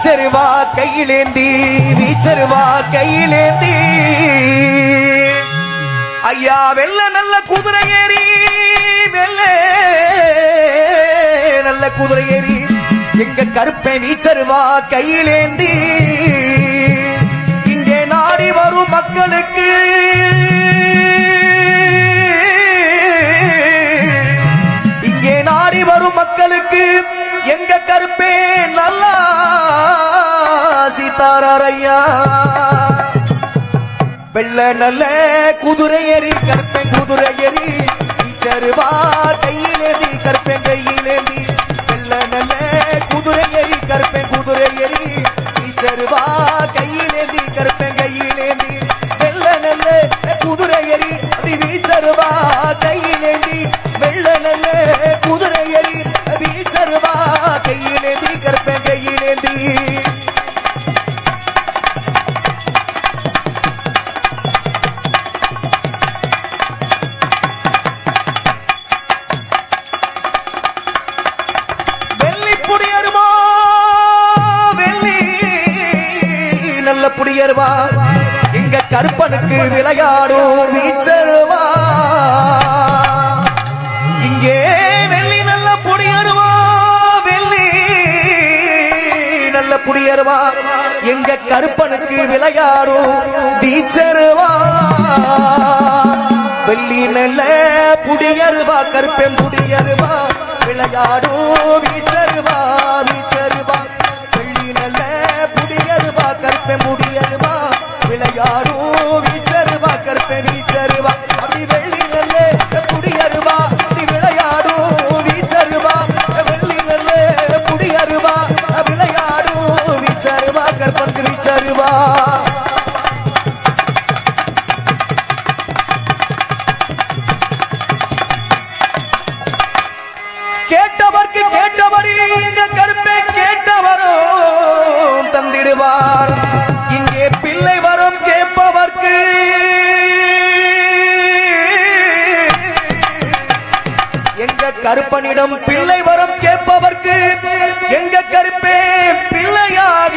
வீச்சருவா கையிலேந்தி வீச்சருவா கையிலேந்தி. ஐயா வெள்ள நல்ல குதிரை ஏறி வெள்ள நல்ல குதிரை ஏறி எங்க கருப்பை வீச்சருவா கையிலேந்தி. இங்கே நாடி வரும் மக்களுக்கு இங்கே நாடி வரும் மக்களுக்கு எங்க கருப்பே நல்லா சீதாரையா வெள்ள நல்ல குதிரை எறி கருப்பேன் குதிரை எறி சருவா கையிலேந்தி கருப்பேன் கையிலேந்தி. வெள்ள நல்ல குதிரை எறி கருப்பேன் குதிரை எறி சருவா கையிலேந்தி கருப்பேன் கையிலேந்தி. வெள்ள நல்ல குதிரை எறி வீசருவா கையிலேந்தி. வெள்ள நல்ல குதிரை எறி நல்ல இங்க எங்க கருப்பனுக்கு விளையாடும் நீச்சருவா இங்கே வெள்ளி நல்ல புடியருவா வெள்ளி நல்ல புடியருவா எங்க கருப்பனுக்கு விளையாடும் நீச்சருவா வெள்ளி நல்ல புடியருவா கருப்பெம் புடியருவா விளையாடும் வீச்சருவா விளையாடும் வீச்சருவா கருப்பெம் வீச்சருவா கருப்பனிடம் பிள்ளை வரம் கேட்பவர்க்கு எங்க கருப்பே பிள்ளையாக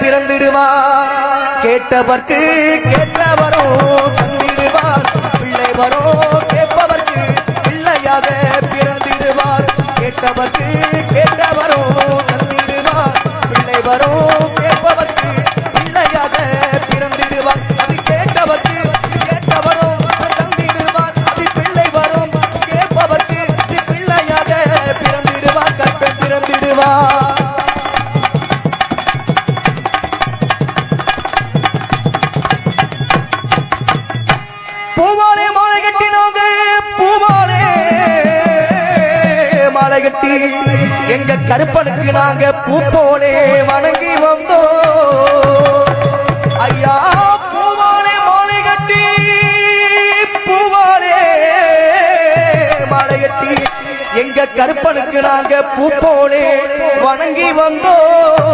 பிறந்திடுவார். கேட்டவர்க்கு கேட்டவரோ தந்திடுவார். பிள்ளை வரும் கேட்பவர்க்கு பிள்ளையாக பிறந்திடுவார். கேட்டவர்க்கு கேட்டவரோ பிறந்திடுவார் பூமாலே மாலை கட்டினாங்க பூமாலே மாலை கட்டி எங்க கருப்பனுக்கு நாங்க பூ போலே வணங்கி வந்தோம். ஐயா பூமாலே மாலை கட்டி பூமாலே மாலை கட்டி எங்க கருப்பனுக்கு நாங்க பூ போலே வணங்கி வந்தோம்.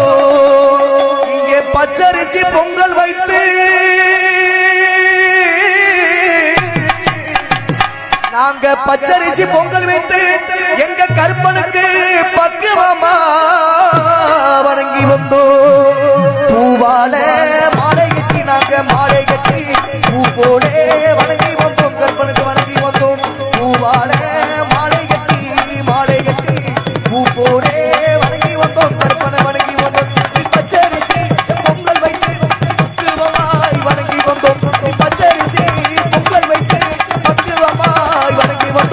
இங்கே பச்சரிசி பொங்கல் வைத்து நாங்க பச்சரிசி பொங்கல் வைத்து எங்க கற்பனுக்கு பக்குவமா வணங்கி வந்தோம். பூவால மாலை கட்டி நாங்க மாலை கட்டி பூ போலே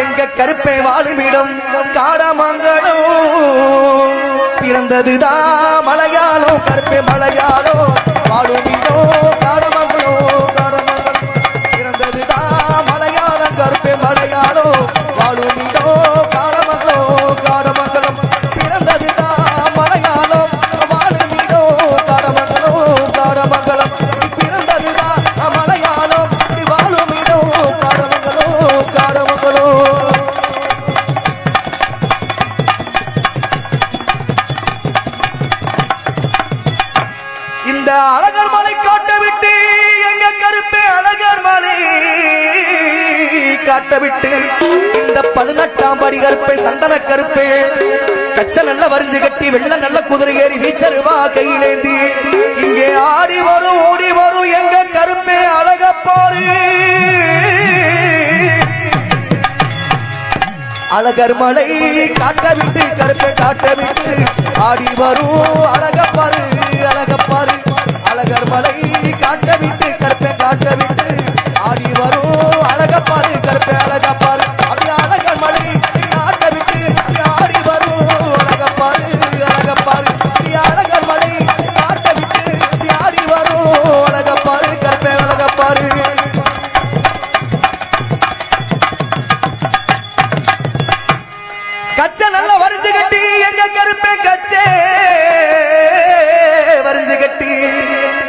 எங்க கருப்பை வாழுமிடம் காடமங்கலம். பிறந்ததுதான் மலையாளம் கருப்பை மலையாளம் வாழும் காட்ட விட்டு இந்த பதினெட்டாம் படி கருப்பை சந்தன கருப்பை கச்ச நல்ல வரிஞ்சு கட்டி வெள்ள நல்ல குதிரை ஏறி வீச்சருவா கையிலேந்தி இங்கே ஆடி வரும் ஓடி வரும் எங்க கருப்பே அழகப்பாரு அழகர் மலை காட்ட விட்டு கருப்பை காட்ட விட்டு ஆடி வரும் அழகப்பாரு அழகப்பாரு அழகர் மலை காட்ட விட்டு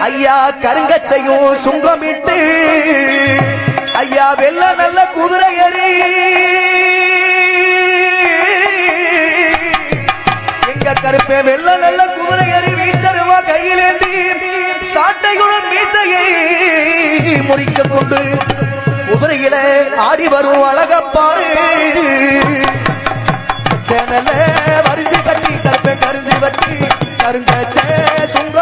ஐயா கருங்கச்சையும் சுங்கமிட்டு ஐயா வெள்ள நல்ல குதிரை ஏறி எங்க கருப்பே வெள்ள நல்ல குதிரை எறி வீச்சருவா கையிலேந்தி சாட்டையுடன் மீசையை முறிக்க கொண்டு குதிரையில ஆடி வரும் அழகப்பாரு சேனல வரிசை கட்டி கருப்பை கருஞ்சி வட்டி கருங்கச்சே சுங்க